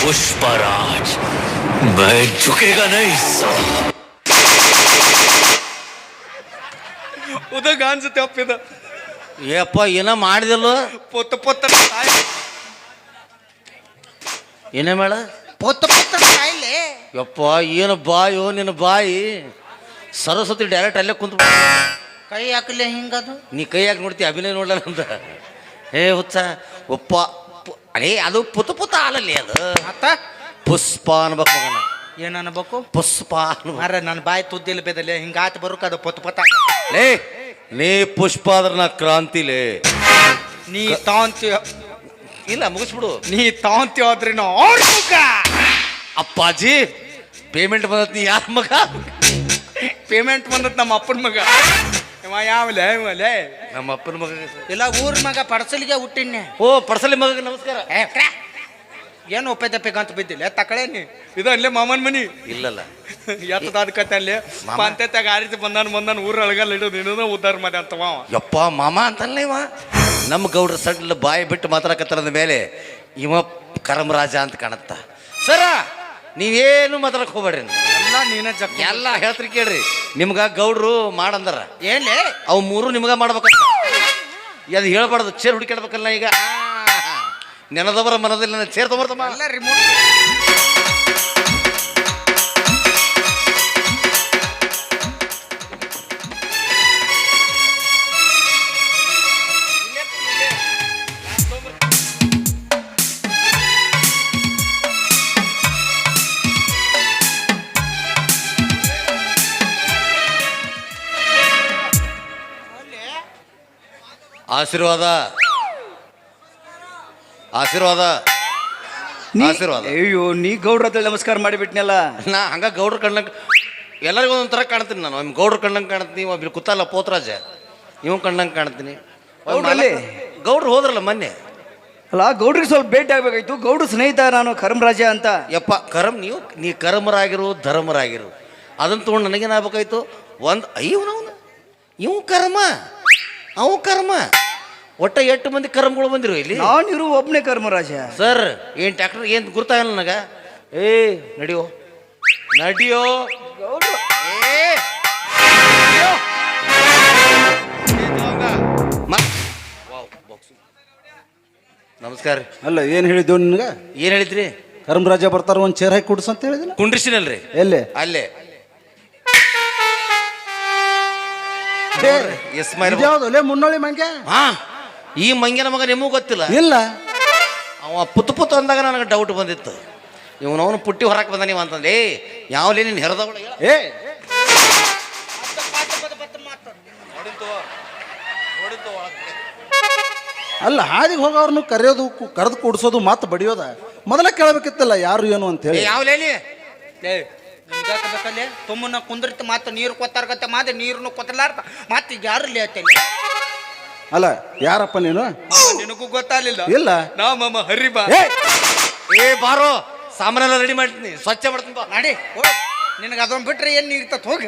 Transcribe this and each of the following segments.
पुष्पराज मैं झुकेगा नहीं साला ಉದಗ ಅನ್ಸುತ್ತೆ ಅಪ್ಪಿದ ಏಪ್ಪ ಏನೋ ಮಾಡಿದಿಲ್ಲ ಪೊತ್ತ ಪೊತ್ತ ತಾಯಿ ಏನೇ ಮೇಳ ಪೊತ್ತ ಪೊತ್ತ ಕಾಯಿಲೆ ಯಪ್ಪ ಏನು ಬಾಯೋ ನಿನ್ನ ಬಾಯಿ ಸರಸ್ವತಿ ಡೈರೆಕ್ಟ್ ಅಲ್ಲೇ ಕುಂತು ಕೈ ಹಾಕಲೆ ಹಿಂಗದು ನೀ ಕೈ ಯಾಕೆ ನೋಡ್ತಿ ಅಭಿನಯ ನೋಡಲ್ಲ ಅಂತ ಏ ಹುಚ್ಚ ಒಪ್ಪ ಪು- ಅರೇ ಅದು ಪುತ ಪುತ ಹಾಲಲ್ಲಿ ಅದು. ಮತ್ತ? ಪುಷ್ಪ ಅನ್ಬೇಕು ಮಗನ. ಏನ್ ಅನ್ಬೇಕು? ಪುಷ್ಪ ಅನ್ಬೇಕು. ಮಾರ ನನ್ನ ಬಾಯಿ ತುದ್ದಿಲ್ಲ ಬೇದಲ್ಲಿ ಹಿಂಗಾತ್ ಬರುಕ ಅದು ಪುತ ಪೊತ್ತ ಲೇ ನೀ ಪುಷ್ಪ ಅದ್ರ ನಾ ಕ್ರಾಂತಿಲೇ ನೀ ತಾಂತಿ ಇಲ್ಲ ಮುಗಿಸ್ಬಿಡು. ನೀ ತಾಂತಿ ಹೋದ್ರಿ ನೋಡ್ಬೇಕ ಅಪ್ಪಾಜಿ ಪೇಮೆಂಟ್ ಬಂದತ್ ನೀ ಯಾರ ಮಗ? ಪೇಮೆಂಟ್ ಬಂದತ್ ನಮ್ಮ ಅಪ್ಪನ ಮಗ. ಇವ ಯಾವಲೆ ನಮ್ಮ ಅಪ್ಪನ ಮಗ. ಇಲ್ಲ ಊರ್ ಮಗ ಪಡಸಲಿಗೆ ಹುಟ್ಟಿನ್ನೆ. ಓ ಪಡಸಲಿ ಮಗ ನಮಸ್ಕಾರ. ಏ, ಕ್ರ್ಯಾ. ಏನು ಒಪ್ಪೆ ಅಂತ ಬಿದ್ದಿಲ್ಲ ತಕಳೇನಿ ಇದು ಅಲ್ಲೇ ಮಾಮನ್ ಮನಿ. ಇಲ್ಲಲ್ಲ. ಎತ್ತದ ಕತೆ ಅಲ್ಲಿ. ಮಾಮ. ಪಂಚಾಯತ್ಯಾಗ ಆ ರೀತಿ ಬಂದಾನ ಬಂದಾನ ಊರ ಅಳಗಲ್ಲ ಹಿಡಿದು ಇನ್ನೂ ಉದ್ದಾರ ಮಾಡಿ ಅಂತವ ಅವ. ಯಪ್ಪ ಮಾಮ ಅಂತಲ್ಲ ಇವ. ನಮ್ಮ ಗೌಡ್ರ ಸಡ್ಲ ಬಾಯಿ ಬಿಟ್ಟು ಮಾತಾಡಕತ್ತಾರದ ಮೇಲೆ ಇವ ಕರಮರಾಜ ಅಂತ ಕಾಣತ್ತ. ಸರ ನೀವೇನು ಮಾತಾಡಕ್ ಹೋಗ್ಬೇಡ್ರಿ. ಎಲ್ಲ ನೀನ ಜಗ್ ಎಲ್ಲ ಹೇಳ್ತ್ರಿ ಕೇಳ್ರಿ. ನಿಮ್ಗ ಗೌಡ್ರು ಮಾಡಂದಾರ. ಏನೇ ಅವು ಮೂರು ನಿಮ್ಗ ಮಾಡ್ಬೇಕಂತ. ಅದು ಹೇಳ್ಬಾರ್ದು ಚೇರ್ ಹುಡುಕಾಡ್ಬೇಕಲ್ಲ ಈಗ. ನೆನದವರ ಮನದಲ್ಲಿ ನನ್ನ ಚೇರ್ ತಗೋರ್ತಮ್ಮ ಆಶೀರ್ವಾದ. ಆಶೀರ್ವಾದ. ಆಶೀರ್ವಾದ. ಅಯ್ಯೋ ನೀ ಗೌಡ್ರ ಹತ್ರ ನಮಸ್ಕಾರ ಮಾಡಿಬಿಟ್ನಲ್ಲ? ನಾ ಹಂಗ ಗೌಡ್ರ ಕಣ್ಣಂಗ್ ಎಲ್ಲರಿಗೂ ಒಂಥರ ಕಾಣ್ತೀನಿ ನಾನು. ಒಮ್ಮೆ ಗೌಡ್ರ ಕಣ್ಣಂಗೆ ಕಾಣ್ತೀನಿ. ಒಬ್ಬ ಕುತ್ತಲ್ಲ ಪೋತ್ರಾಜ. ಇವ್ ಕಣ್ಣಂಗೆ ಕಾಣ್ತೀನಿ. ಒಮ್ಮೆ ಗೌಡ್ರಲ್ಲಿ? ಮಾಲಕ- ಗೌಡ್ರು ಹೋದ್ರಲ್ಲ ಮೊನ್ನೆ? ಅಲ್ಲ ಗೌಡ್ರಿಗೆ ಸ್ವಲ್ಪ ಭೇಟಿ ಆಗಬೇಕಾಯ್ತು. ಗೌಡ್ರ ಸ್ನೇಹಿತ ನಾನು ಕರಮರಾಜ ಅಂತ. ಯಪ್ಪ ಕರಮ್ ನೀವು ನೀ ಕರ್ಮರಾಗಿರು ಧರ್ಮರಾಗಿರು. ಅದನ್ನು ತೊಗೊಂಡು ನನಗೇನಾಗಬೇಕಾಯ್ತು? ಒಂದು ಅಯ್ಯವನವನು ಇವು ಕರ್ಮ. ಅವು ಕರ್ಮ. ಒಟ್ಟ ಎಷ್ಟು ಮಂದಿ ಕರ್ಮಗಳು ಬಂದಿರು ಇಲ್ಲಿ? ನಾನಿರು ಒಬ್ಬನೇ ಕರ್ಮರಾಜ. ಸರ್ ಏನು ಟ್ಯಾಕ್ಟರ್ ಏನು ಗುರ್ತಾಗಲ್ಲ ನನಗ? ಏ ನಡಿಯೋ. ನಡಿಯೋ. ಮ-. ನಮಸ್ಕಾರ. ರೀ ಅಲ್ಲ ಏನು ಹೇಳಿದ್ವಿ ನಿನಗೆ? ಏನು ಹೇಳಿದ್ರಿ? ಕರ್ಮರಾಜ ಬರ್ತಾರ ಒಂದು ಚೇರ್ ಹಾಕಿ ಕುಡ್ಸು ಅಂತ ಹೇಳಿದ್ರೆ ಕುಂಡ್ರಿಸಿನಲ್ರಿ. ಎಲ್ಲಿ? ಅಲ್ಲೇ. ಎಸ್ ಇಸ್ಮಾಯಿಲ್ ಯಾವ್ದು ಅಲ್ಲೇ ಮುನ್ನೋಳಿ ಮಂಗ್ಯ? ಹಾ. ಈ ಮಂಗಿನ ಮಗ ನಿಮಗೂ ಗೊತ್ತಿಲ್ಲ. ಇಲ್ಲ. ಅವ ಪುತ್ ಪುತ್ ಅಂದಾಗ ನನಗೆ ಡೌಟ್ ಬಂದಿತ್ತು. ಇವನವನು ಪುಟ್ಟಿ ಹೊರಕ್ಕೆ ಬಂದ ನೀವು ಅಂತಂದ್ರೆ ಏ ಯಾವಲೇ ನೀನು ಹೆರದವಳ ಏ. ಅಲ್ಲ ಹಾದಿಗೆ ಹೋಗೋರ್ನು ಕರೆಯೋದು ಕು- ಕರೆದು ಕೂಡಿಸೋದು ಮಾತು ಬಡಿಯೋದ? ಮೊದಲ ಕೇಳಬೇಕಿತ್ತಲ್ಲ ಯಾರು ಏನು ಅಂತ ಹೇಳಿ. ಯಾವಲೇ ಲೇ ನಿಮ್ಗಾಕಬೇಕಲ್ಲೇ ತುಮ್ಮನ ಕುಂದ್ರಿತ ಮಾತು ನೀರು ಕೊತ್ತಾರ್ಗತ್ತೆ ಮಾತು ನೀರನ್ನು ಕೊತ್ತಲಾರ್ತ ಮತ್ತೆ ಈಗ ಯಾರು ಲೇ ಅಲ್ಲ ಯಾರಪ್ಪ ನೀನು? ನಿನಗೂ ಗೊತ್ತಾಗ್ಲಿಲ್ಲ. ಇಲ್ಲ. ನಾವು ಮಾಮ ಹರಿ ಬಾ. ಏ! ಏ ಬಾರೋ ಸಾಮಾನೆಲ್ಲ ರೆಡಿ ಮಾಡ್ತೀನಿ. ಸ್ವಚ್ಛ ಮಾಡ್ತೀನಿ ಬಾ. ನಡಿ ನಿನಗೆ ಅದೊಂದು ಬಿಟ್ರೆ ಏನು ನೀರ್ತತ್ ಹೋಗ.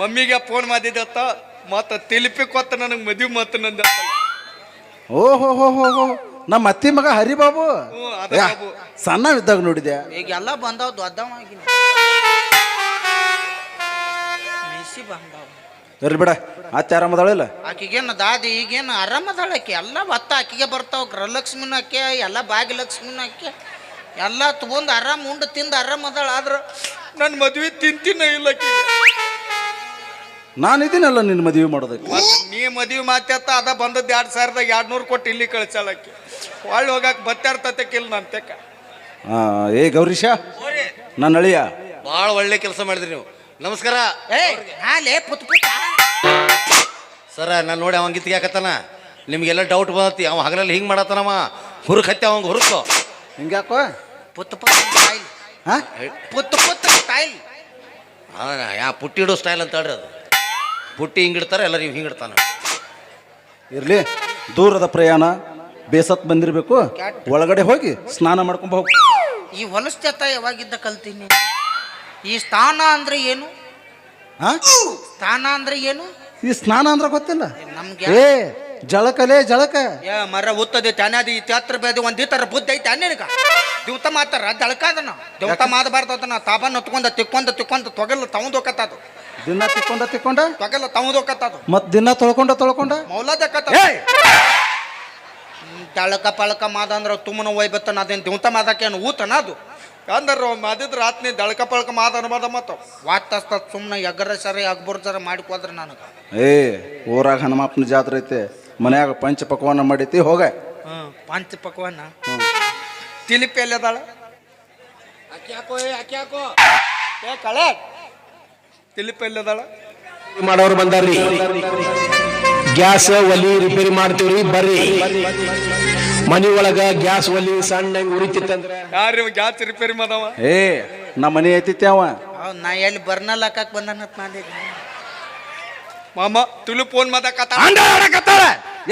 ಮಮ್ಮಿಗೆ ಫೋನ್ ಮಾಡಿದ್ದತ್ತ ಮತ್ತೆ ತಿಲಿಪಿ ಕೊತ್ತ ನನಗೆ ಮದುವೆ ಮಾತು ನಂದ ಓಹೋ ಹೋ ಹೋ ಹೋ ನಮ್ಮ ಅತ್ತಿ ಮಗ ಹರಿ ಬಾಬು ಅದ ಇದ್ದಾಗ ಬಾಬು. ಸಣ್ಣವಿದ್ದಾಗ ನೋಡಿದ್ಯಾ? ಈಗ ಎಲ್ಲ ಬಂದಾವ ದೊಡ್ಡವಾಗಿ ಮಿಸಿ ಬಂದಾವ ಇರ್ಲಿ ಬಿಡ. ಅತ್ತೆ ಆರಾಮದಾಳಿಲ್ಲ ಆಕಿಗೇನು ದಾದಿ ಈಗೇನು ಆರಾಮದಾಳ ಆಕಿ. ಎಲ್ಲ ಭತ್ತ ಆಕಿಗೆ ಬರ್ತಾವ. ಗೃಹಲಕ್ಷ್ಮಿನ ಆಕೆ ಎಲ್ಲ ಭಾಗ್ಯಲಕ್ಷ್ಮಿನ ಆಕೆ. ಎಲ್ಲ ತಗೊಂಡು ಆರಾಮ್ ಉಂಡು ತಿಂದು ಆರಾಮ್ ಅದಾಳ. ಆದ್ರ ನನ್ನ ಮದ್ವೆ ತಿಂತಿನ ಇಲ್ಲ ನಾನಿದ್ದೀನಲ್ಲ ನಿನ್ನ ಮದುವೆ ಮಾಡೋದಕ್ಕೆ. ಮತ್ತ ನೀ ಮದ್ವೆ ಮಾತ್ಯತ್ತ ಅದ ಬಂದದ್ದು ಎರಡು ಸಾವಿರದಾಗ ಎರಡು ನೂರು ಕೊಟ್ಟು ಇಲ್ಲಿ ಕಳ್ಸಲಕ್ಕೆ ಒಳ್ಳೆ ಹೋಗಾಕ ಬತ್ತಾಡ್ತತೆಕಿಲ್ಲ ನನ್ನ ತೆಕ್ಕ ಆ, ಏ ಗೌರೀಶ ನನ್ನ ಅಳಿಯ. ಭಾಳ ಒಳ್ಳೆ ಕೆಲಸ ಮಾಡಿದ್ರಿ ನೀವು. ನಮಸ್ಕಾರ. ಏ ಹಾಲೇ ಪುತ್. ಸರ ನಾನು ನೋಡಿ ಅವಂಗೆ ಗಿತ್ತಿಗಾಕತ್ತಾನ ನಿಮಗೆಲ್ಲ ಡೌಟ್ ಬಂದತಿ ಅವ ಹಗಲಲ್ಲಿ ಹಿಂಗೆ ಮಾಡತ್ತಾನವ ಹುರುಕ್ ಹತ್ತಿ ಅವಂಗೆ ಹುರುಕು. ಹಿಂಗ್ಯಾಕೋ ಪುತ್ತ ಪುತ್ ಸ್ಟೈಲ್ ಹಾ? ಪುತ್ತ ಪುತ್ ಸ್ಟೈಲ್ ಯಾ ಪುಟ್ಟಿ ಇಡೋ ಸ್ಟೈಲ್ ಅಂತ ಹೇಳ್ರಿ ಅದು. ಪುಟ್ಟಿ ಹಿಂಗಿಡ್ತಾರೆ ಎಲ್ಲ ನೀವು ಹಿಂಗಿಡ್ತಾನೆ ಇರ್ಲಿ ದೂರದ ಪ್ರಯಾಣ ಬೇಸತ್ ಬಂದಿರಬೇಕು. ಒಳಗಡೆ ಹೋಗಿ ಸ್ನಾನ ಮಾಡ್ಕೊಂಡ್ ಹೋಗಿ. ಈ ಹೊಲಸ್ತೆತ ಯಾವಾಗಿದ್ದ ಕಲ್ತೀನಿ? ಈ ಸ್ಥಾನ ಅಂದ್ರೆ ಏನು? ಹಾ? ಸ್ಥಾನ ಅಂದ್ರೆ ಏನು? ಈ ಸ್ನಾನ ಅಂದ್ರೆ ಗೊತ್ತಿಲ್ಲ. ನಮ್ಗೆ ಏ ಜಳಕಲೇ ಜಳಕ. ಏ ಮರ ಉತ್ತದಿ ತ್ಯಾನಾದಿ ತ್ಯಾತ್ರ ಬೇದಿ ಒಂದ್ ಈ ತರ ಬುದ್ಧಿ ಐತೆ ನಿನಗ ದಿವತ ಮಾತಾರ ದಳಕಾದನ ದಿವತ ಮಾದಬಾರ್ದು ಅದನ್ನ ತಾಬನ್ ಹೊತ್ಕೊಂಡ ತಿಕ್ಕೊಂಡ ತಿಕ್ಕೊಂಡ ತೊಗಲ್ ತಗೊಂಡ್ ಹೋಗತ್ತದು ದಿನ ತಿಕ್ಕೊಂಡ ತಿಕ್ಕೊಂಡ? ತೊಗಲ್ ತಗೊಂಡ್ ಹೋಗತ್ತದು ಮತ್ ದಿನ ತೊಳ್ಕೊಂಡ ತೊಳ್ಕೊಂಡ? ಮೌಲದಕ್ಕತ್ತ ಜಳಕ ತಳಕ ಪಳಕ ಮಾದ ಅಂದ್ರ ತುಮ್ಮನ ಒಯ್ಬತ್ತನ ಅದೇನ್ ದಿವತ ಮಾದಕ್ಕೇನು ಊತನ ಅದು. ಅಂದ್ರ ಮಾದಿದ್ರ ಆತ್ನಿ ದಳಕ ಪಳಕ ಮಾತ ಮತ್ತು ಮತ್ತ. ವಾತಸ್ತ ಸುಮ್ಮನೆ ಎಗ್ಗರ ಸರಿ ಅಗ್ಬರ್ ಸರಿ ಮಾಡಿಕೋದ್ರ ನನಗೆ. ಏ ಊರಾಗ ಹನುಮಪ್ಪನ ಜಾತ್ರೆ ಐತೆ ಮನ್ಯಾಗ ಪಂಚ ಪಕ್ವಾನ ಮಾಡೈತಿ ಹೋಗ. ಹ್ಮ್ ಪಂಚ ಪಕ್ವಾನ? ತಿಲಿಪಿ ಎಲ್ಲಿ ಅದಾಳ ಏ ಕಳೆ. ತಿಲಿಪಿ ಎಲ್ಲಿ ಅದಾಳ ಮಾಡೋರು ಬಂದಾರ್ರಿ. ಗ್ಯಾಸ್ ಒಲಿ ರಿಪೇರಿ ಮಾಡ್ತೀವ್ರಿ ಬರ್ರಿ. ಮನಿ ಒಳಗ ಗ್ಯಾಸ್ ಒಲಿ ಸಣ್ಣ ಉರಿತಿತ್ತಂದ್ರ? ಯಾರು ಗ್ಯಾಸ್ ರಿಪೇರಿ ಮಾಡವ? ಏ ನಮ್ಮ ಮನೆ ಐತಿತ್ತೆ ಅವ. ಹೌದ್ ನಾ ಎಲ್ಲಿ ಬರ್ನಲ್ ಹಾಕಕ್ ಬಂದನತ್ ಮಾಡಿದ್ನಿ. ಮಾಮ ತುಳು ಫೋನ್ ಮಾತಾಡ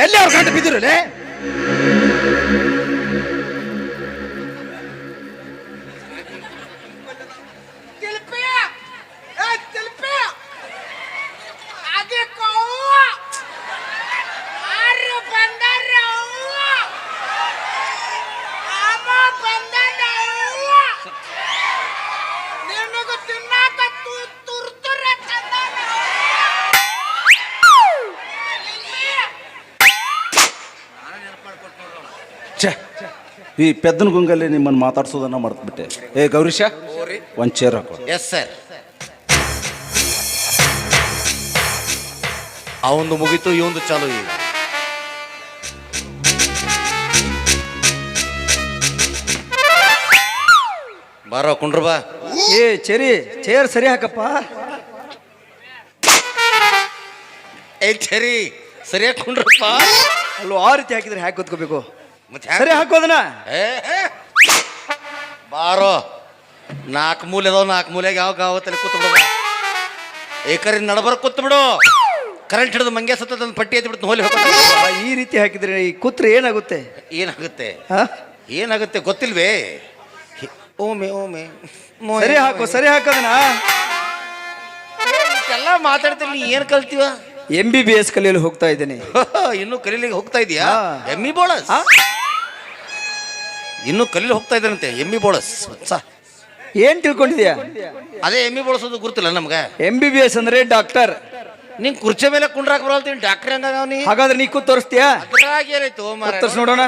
ಎಲ್ಲಿ ಅವ್ರ ಕಂಡು ಬಿದ್ದಿರಲೇ? ಈ ಪೆದ್ದನ ಗುಂಗಲ್ಲಿ ನಿಮ್ಮನ್ನು ಮಾತಾಡ್ಸೋದನ್ನ ಮರ್ತ್ಬಿಟ್ಟೆ. ಏ ಗೌರೀಶ ಒಂದು ಚೇರ್ ಹಾಕೋ. ಎಸ್ ಸರ್ ಅವಂದು ಮುಗೀತು ಇವಂದು ಚಾಲು ಈಗ. ಬಾರೋ ಕುಂಡ್ರ ಬಾ. ಏ ಚೇರಿ ಚೇರ್ ಸರಿ ಹಾಕಪ್ಪ. ಏ ಸರಿ ಸರಿಯಾಗಿ ಕುಂಡ್ರಪ್ಪ. ಅಲ್ಲೂ ಆ ರೀತಿ ಹಾಕಿದ್ರೆ ಹ್ಯಾಕ್ ಕೂತ್ಕೋಬೇಕು ಮತ್ತೆ ಸರಿ ಏ. ಬಾರೋ. ನಾಲ್ಕು ಮೂಲೆ ಅದಾವ ನಾಲ್ಕು ಮೂಲೆಗೆ ಯಾವ ಗಾವತ್ತಲ್ಲಿ ಕೂತ್ ಬಿಡು ಏಕರಿ ನಡಬರ್ ಕೂತ್ ಬಿಡು. ಕರೆಂಟ್ ಹಿಡಿದು ಮಂಗೆ ಸತ್ತದ ಒಂದು ಪಟ್ಟಿ ಎತ್ತಿ ಬಿಡ್ತು ಹೋಲಿ ಈ ರೀತಿ ಹಾಕಿದ್ರೆ ಈ ಕೂತ್ರೆ ಏನಾಗುತ್ತೆ? ಏನಾಗುತ್ತೆ? ಹಾ? ಏನಾಗುತ್ತೆ ಗೊತ್ತಿಲ್ವೇ? ಹಿ- ಓಮೆ ಓಮೆ. ಮೋಯ್ ಸರಿ ಹಾಕು ಸರಿ ಹಾಕೋದನ್ನ ಎಲ್ಲ ಮಾತಾಡ್ತೀನಿ ನೀ ಏನು ಕಲ್ತೀವ? ಎಂ ಬಿ ಬಿ ಎಸ್ ಕಲಿಯಲು ಹೋಗ್ತಾ ಇದ್ದೀನಿ. ಇನ್ನೂ ಕಲೀಲಿಕ್ಕೆ ಹೋಗ್ತಾ ಇದೀಯಾ? ಹಾ. ಎಮ್ಮಿ ಬೋಳಸ್? ಇನ್ನೂ ಕಲೀಲಿ ಹೋಗ್ತಾ ಇದ್ದಾನಂತೆ ಎಮ್ಮಿ ಬೋಳಸ್ ಸ ಏನ್ ತಿಳ್ಕೊಂಡಿದ್ಯಾ? ಅದೇ ಎಮ್ಮಿ ಬೋಳಸೋದು ಗುರುತಿಲ್ಲ ನಮ್ಗೆ. ಎಂ ಬಿ ಬಿ ಎಸ್ ಅಂದ್ರೆ ಡಾಕ್ಟರ್ ನಿಂಗೆ ಕುರ್ಚಿ ಮೇಲೆ ಕುಂಡ್ರಾಕ್ ಬರಲ್ತೀನಿ ಡಾಕ್ಟರ್ ಹಂಗ ಅವನಿ ಹಾಗಾದ್ರೆ ನೀ ಕೂತ್ ತೋರಿಸ್ತೀಯಾ? ಅದ್ರಾಗ ಏನಾಯ್ತು? ತೋರ್ಸ್ ನೋಡೋಣ.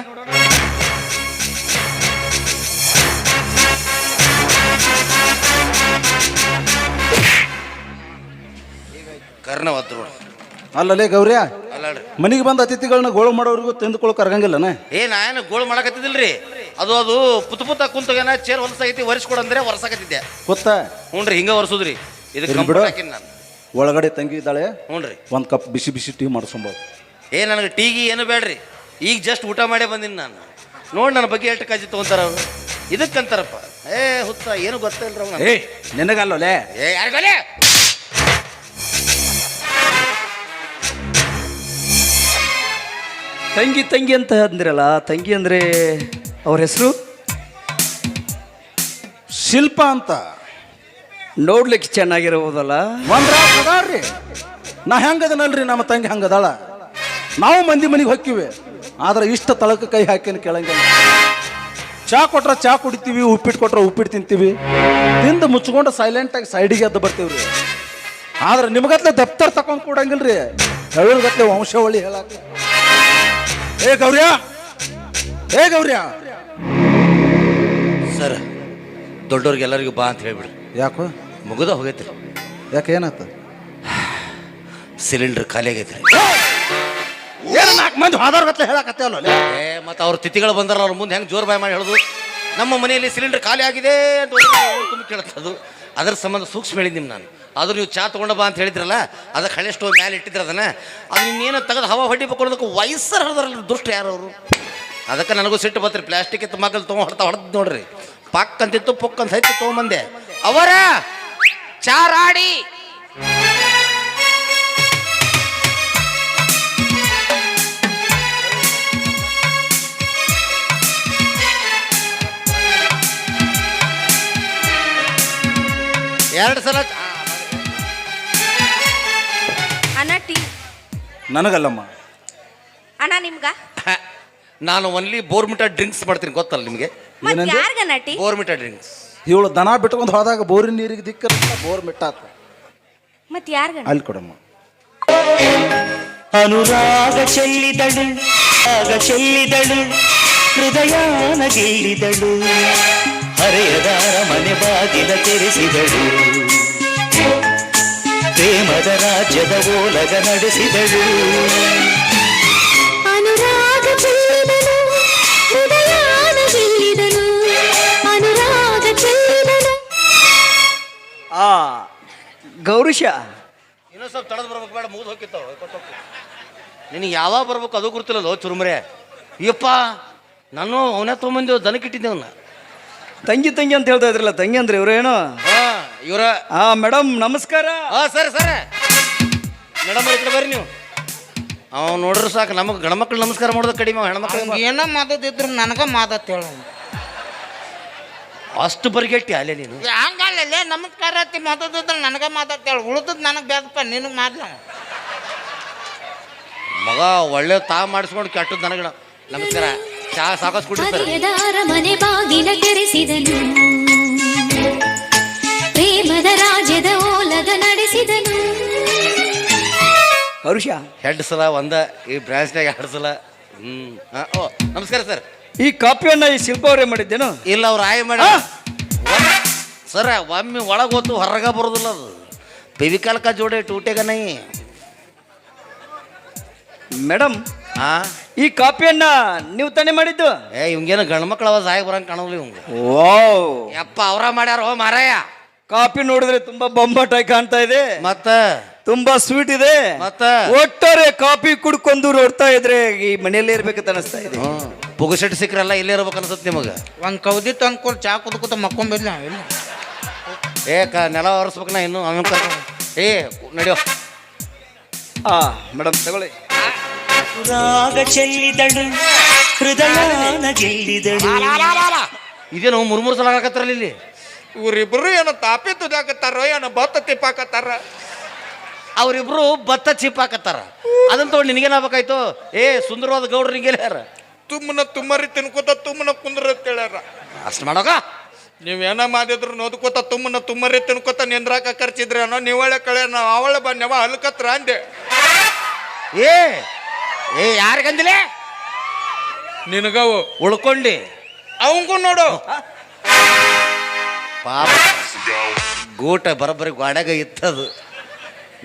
ಕರ್ಣವತ್ತು ನೋಡು. ಅಲ್ಲಲೇ ಗೌರ್ಯ ಅಲ್ಲಾಡ್ರಿ ಮನೆಗೆ ಬಂದ ಅತಿಥಿಗಳನ್ನ ಗೋಳು ಮಾಡೋರಿಗೂ ತಂದುಕೊಳ್ಳೋಕೆ ಕರ್ಗಂಗಿಲ್ಲನ ಏ ನಾನು ಗೋಳು ಮಾಡಕತ್ತಿದ್ದಿಲ್ರಿ ಅದು ಅದು ಪುತ್ ಪುತ್ತ ಕುಂತಗೇನ ಚೇರ್ ಹೊಲಸಾಗೈತಿ ಒರೆಸ್ಕೊಡಂದ್ರೆ ಒರ್ಸಾಕತ್ತಿದ್ದೆ. ಗೊತ್ತ? ಹ್ಞೂ ರೀ ಹಿಂಗ ಒರೆಸೋದ್ರಿ. ಇದಕ್ಕೆ ಇರ್ಲಿ ಬಿಡು. ಕಂಪ್ಯೂಟರ್ ಹಾಕಿನಿ ನಾನು. ಒಳಗಡೆ ತಂಗಿ ಇದ್ದಾಳೆ. ಹ್ಞೂ ರೀ. ಒಂದು ಕಪ್ ಬಿಸಿ ಬಿಸಿ ಟೀ ಮಾಡಿಸ್ಕೊಂಬೋದು ಏ ನನಗೆ ಟೀಗಿ ಏನು ಬೇಡ್ರಿ ಈಗ ಜಸ್ಟ್ ಊಟ ಮಾಡೇ ಬಂದಿನಿ ನಾನು. ನೋಡಿ ನನ್ನ ಬಗ್ಗೆ ಎಷ್ಟು ಕಾಜಿ ತೊಗೊಂತಾರ ಅವರು. ಇದಕ್ಕಂತಾರಪ್ಪ. ಏ ಹುತ್ತ ಏನು ಗೊತ್ತಿಲ್ಲ. ಏ ನಿನಗಲ್ಲೋಲೆ ಏ ಯಾರಿಗಲೇ ತಂಗಿ ತಂಗಿ ಅಂತ ಅಂದ್ರಲ್ಲ ತಂಗಿ ಅಂದ್ರೆ ಅವ್ರ ಹೆಸರು? ಶಿಲ್ಪ ಅಂತ. ನೋಡ್ಲಿಕ್ಕೆ ಚೆನ್ನಾಗಿರಬಹುದಲ್ಲ ಒಂದ್ರ ನಾ ಹೆಂಗದನಲ್ರಿ ನಮ್ಮ ತಂಗಿ ಹಂಗದಾಳ. ನಾವು ಮಂದಿ ಮನೆಗೆ ಹೊಕ್ಕಿವೆ. ಆದ್ರೆ ಇಷ್ಟ ತಳಕ ಕೈ ಹಾಕಿನ ಕೇಳಂಗಿಲ್ಲ. ಚಾ ಕೊಟ್ರೆ ಚಾ ಕುಡಿತೀವಿ ಉಪ್ಪಿಟ್ಟು ಕೊಟ್ರ ಉಪ್ಪಿಟ್ಟು ತಿಂತೀವಿ. ತಿಂದು ಮುಚ್ಕೊಂಡು ಸೈಲೆಂಟಾಗಿ ಸೈಡಿಗೆ ಎದ್ದು ಬರ್ತೀವ್ರಿ. ಆದ್ರೆ ನಿಮಗತ್ಲೆ ದಪ್ತರ್ ತಕೊಂಡ್ ಕೊಡಂಗಿಲ್ರಿ. ಗತ್ಲೆ ವಂಶಾವಳಿ ಹೇಳಕ್ಕೆ ಏ ಗೌರ್ಯ! ಏ ಗೌರ್ಯ! ದೊಡ್ಡವ್ರಿಗೆ ಎಲ್ಲರಿಗೂ ಬಾ ಅಂತ ಹೇಳ್ಬಿಡ್ರಿ. ಯಾಕೋ? ಮುಗಿದ ಹೋಗೈತ್ರಿ. ಯಾಕೆ ಏನಾತ? ಸಿಲಿಂಡರ್ ಖಾಲಿ ಆಗೈತ್ರಿ. ಏನು ನಾಲ್ಕು ಮಂದಿ ಹೋದವ್ರ ಗತ್ಲೆ ಹೇಳಕತ್ತೇವಲ್ಲ ಏ ಮತ್ತು ಅವ್ರ ತಿಥಿಗಳು ಬಂದಾರ ಅವ್ರ ಮುಂದೆ ಹೆಂಗೆ ಜೋರು ಬಾಯ್ ಮಾಡಿ ಹೇಳೋದು? ನಮ್ಮ ಮನೆಯಲ್ಲಿ ಸಿಲಿಂಡರ್ ಖಾಲಿ ಆಗಿದೆ ಅಂತ ತುಂಬ ಕೇಳ್ತದು. ಅದ್ರ ಸಂಬಂಧ ಸೂಕ್ಷ್ಮ ಹೇಳಿದ್ದೀನಿ ನಾನು. ಆದ್ರೂ ನೀವು ಚಾ ತಗೊಂಡ ಬಾ ಅಂತ ಹೇಳಿದ್ರಲ್ಲ ಅದಕ್ಕೆ ಹಳೆ ಸ್ಟೋವ್ ಮ್ಯಾಲೆ ಇಟ್ಟಿದ್ರ ಅದನ್ನ ಅದು ಇನ್ನೇನು ತೆಗೆದು ಹವಾ ಹೊಡಿಬೇಕು ಅನ್ನೋದಕ್ಕೆ ವಯಸ್ಸರ್ ಹರಿದ್ರಲ್ಲ ದುಷ್ಟ ಯಾರು ಅವರು ಅದಕ್ಕೆ ನನಗೂ ಸಿಟ್ಟು ಬತ್ರಿ ಪ್ಲಾಸ್ಟಿಕ್ ಇತ್ತು ಮಗಲ್ ತೊಗೊಂಡು ಹೊಡ್ತಾ ಹೊಡೆದ್ ನೋಡ್ರಿ. ಪಕ್ ಅಂತಿತ್ತು ಪುಕ್ ಅಂತ ಹೈತು ತೊಗೊಂಬಂದೆ. ಅವರ ಚಾರಾಡಿ. ಎರಡು ಸಲ ಚಾ- ಅಣ್ಣ ಟೀ. ನನಗಲ್ಲಮ್ಮ. ಅಣ್ಣ ನಿಮ್ಗ? ನಾನು ಒನ್ಲಿ ಬೋರ್ಮಿಟ ಡ್ರಿಂಕ್ಸ್ ಮಾಡ್ತೀನಿ ಗೊತ್ತಲ್ಲ ನಿಮಗೆ? ಮತ್ ಏನಂದೆ? ಯಾರ್ಗ ನಟಿ? ಬೋರ್ಮಿಟಾ ಡ್ರಿಂಕ್ಸ್. ಇವಳು ದನ ಬಿಟ್ಕೊಂಡು ಹೋದಾಗ ಬೋರಿನ ನೀರಿಗೆ ದಿಕ್ಕ ಬೋರ್ ಮಿಟ್ಟಾತ ಮತ್ ಯಾರ್ಗ ಅಲ್ಲಿ ಕೊಡಮ್ಮ. ಅನುರಾಗ ಚೆಲ್ಲಿದಳು ಆಗ ಚೆಲ್ಲಿದಳು ಹೃದಯಾನ ಗೆಲ್ಲಿದಳು ಹರೆಯದಾರ ಮನೆ ಬಾಗಿಲ ತೆರೆಸಿದಳು ಪ್ರೇಮದ ರಾಜ್ಯದ ಓಲಗ ನಡೆಸಿದಳು. ಆ ಗೌರೀಶ. ಇನ್ನೊಂದು ಸ್ವಲ್ಪ ತಡದ್ ಬರ್ಬೇಕು ಬೇಡ ಮುಗಿದು ಹೋಗಿತ್ತಾವ ನಿನಗೆ ಯಾವಾಗ ಬರ್ಬೇಕು ಅದು ಗೊತ್ತಿಲ್ಲಲ್ಲ ಚುರುಮರೆ? ಅಯ್ಯಪ್ಪ ನಾನು ಅವನೇ ತೊಗೊಂಬಂದೇವು ದನಕ್ಕಿಟ್ಟಿದ್ದೆ ಅವನ್ನ ತಂಗಿ ತಂಗಿ ಅಂತ ಹೇಳ್ತಾ ಇದ್ರಲ್ಲ ತಂಗಿ ಅಂದ್ರೆ ಇವ್ರೇನು ಹಾಂ ಇವ್ರ. ಆ ಮೇಡಮ್ ನಮಸ್ಕಾರ. ಹಾ ಸರಿ ಸರಿ. ಮೇಡಮ್ ಈ ಕಡೆ ಬರ್ರಿ ನೀವು. ಅವ್ ನೋಡ್ರಿ ಸಾಕು ನಮಗೆ ಗಣಮಕ್ಳು ನಮಸ್ಕಾರ ಮಾಡೋದು ಕಡಿಮೆ ಅವ ಹೆಣ್ಮಕ್ಳು ಏನೋ ಮಾದದಿದ್ರು ನನಗ ಮಾದತ್ ಹೇಳ. ಅಷ್ಟು ಬರ್ಗೆಟ್ಟಿ ಅಲ್ಲೇ ನೀನು? ಹಂಗಲ್ಲೇ ನಮಸ್ಕಾರ ಅತ್ತಿ ಮಾತಾಡಿದ್ರೆ ನನಗೆ ಮಾತಾಡ್ತಾಳೆ. ಉಳಿದದ್ ನನಗೆ ಬೇದಪ್ಪ ನಿನಗೆ ಮಾಡ್ಲ ಮಗ ಒಳ್ಳೆ ತಾ ಮಾಡಿಸ್ಕೊಂಡು ಕೆಟ್ಟದ್ದು ನನಗೆ ನಮಸ್ಕಾರ ಚಾ ಸಾಕಷ್ಟು ಕುಡಿಸ್ತಾರೆ ಹರಿಯದಾರ ಮನೆ ಬಾಗಿಲ ತೆರೆಸಿದನು. ಪ್ರೇಮದ ರಾಜ್ಯದ ಓಲದ ನಡೆಸಿದನು. ಗೌರೀಶ ಎರಡು ಸಲ ಒಂದ ಈ ಬ್ರಾಂಚ್ನಾಗ ಎರಡು ಸಲ. ಹ್ಞೂ ಹಾಂ ಓ ನಮಸ್ಕಾರ ಸರ್. ಈ ಕಾಪಿಯನ್ನ ಈ ಶಿಲ್ಪ ಅವರೇ ಮಾಡಿದ್ದೇನು? ಇಲ್ಲ ಅವ್ರು ಆಯ್ ಮಾಡ. ಸರ ಒಮ್ಮೆ ಒಳಗೆ ಹೋತು ಹೊರಗೆ ಬರೋದಿಲ್ಲ ಅದು. ಬೆವಿಕಾಲ್ಕ ಜೋಡೆ ಟೂಟೆಗ ನೈ. ಮೇಡಮ್ ಹಾ ಈ ಕಾಪಿಯನ್ನ ನೀವು ತಾನೇ ಮಾಡಿದ್ದು? ಏ ಇವಂಗೇನು ಗಂಡ ಮಕ್ಳು ಅವ ಸಾಯಿ ಬರಂಗೆ ಕಾಣೋಲ್ಲ ಇವಂಗ ವಾವ್. ಯಪ್ಪ ಅವರ ಮಾಡ್ಯಾರ ಓ ಮಾರಾಯ. ಕಾಪಿ ನೋಡಿದ್ರೆ ತುಂಬಾ ಬೊಂಬಾಟಾಗಿ ಕಾಣ್ತಾ ಇದೆ. ಮತ್ತ? ತುಂಬಾ ಸ್ವೀಟ್ ಇದೆ. ಮತ್ತ? ಒಟ್ಟಾರೆ ಕಾಫಿ ಕುಡ್ಕೊಂಡು ನೋಡ್ತಾ ಇದ್ರೆ ಈ ಮನೆಯಲ್ಲೇ ಇರ್ಬೇಕಂತ ಅನಿಸ್ತಾ ಇದೆ. ಪುಗುಸೆಟ್ ಸಿಕ್ಕ್ರಲ್ಲ ಇಲ್ಲೇ ಇರ್ಬೇಕು ಅನ್ಸುತ್ತೆ ನಿಮಗೆ. ಒಂದು ಕೌದಿ ಅಂದ್ಕೊಂಡು ಚಾ ಕುದ್ಕೊತ ಮಕ್ಕೊಂಬಿಲ್ಲ ಇಲ್ಲ ಏ ಕ ನೆಲ ಒರೆಸ್ಬೇಕು ನಾ ಇನ್ನು ಕರ್ಕೊಂಡು ಏ ನಡೆಯೋ. ಆ ಮೇಡಮ್ ತಗೊಳ್ಳಿ. ರಾಗ ಚೆಲ್ಲಿದಳು ಹೃದಯಾನ ಗೆಲ್ಲಿದಳು. ಇದೇನು ಮೂರು ಮೂರು ಸಲ ಹಾಕತ್ತಾರಲ್ಲ ಇಲ್ಲಿ? ಇವರಿಬ್ರು ಏನೋ ತಾಪಿ ತುದಾಕತ್ತಾರೋ ಏನೋ ಭತ್ತ ತಿಪ್ಪಾಕತ್ತಾರ? ಅವರಿಬ್ರು ಭತ್ತ ಚಿಪ್ಪಾಕತ್ತಾರ. ಅದನ್ನ ತೊಗೊಂಡು ನಿನಗೇನಾಗಬೇಕಾಯ್ತು ಏ ಸುಂದರವಾದ ಗೌಡ್ರು ನಿಂಗೆ ಯಾರ ತುಮ್ಮನ ತುಮ್ಮರಿ ತಿನ್ಕೋತ ತುಮ್ಮನ ಕುಂದ್ರ ಅಂತ ಹೇಳ್ಯಾರ. ಅಷ್ಟು ಮಾಡೋಗ ನೀವೇನ ಮಾಡಿದ್ರು ನೋದ್ಕೋತ ತುಮ್ಮನ ತುಮ್ಮರಿ ತಿನ್ಕೋತ ನಿಂದ್ರಾಕ ಖರ್ಚಿದ್ರೇನೋ ನೀವಳೆ ಕಳೆ ನಾವು ಅವಳ ಬನ್ಯವ ಹಲ್ಕತ್ರ ಅಂದೆ. ಏ ಏ ಯಾರಿಗಂದಿಲೆ ನಿನಗವು ಉಳ್ಕೊಂಡಿ. ಅವಂಗೂ ನೋಡು. ಪಾಪ ಗೂಟ ಬರೋಬ್ಬರಿ ಗಾಡ್ಯಾಗ ಇತ್ತದು.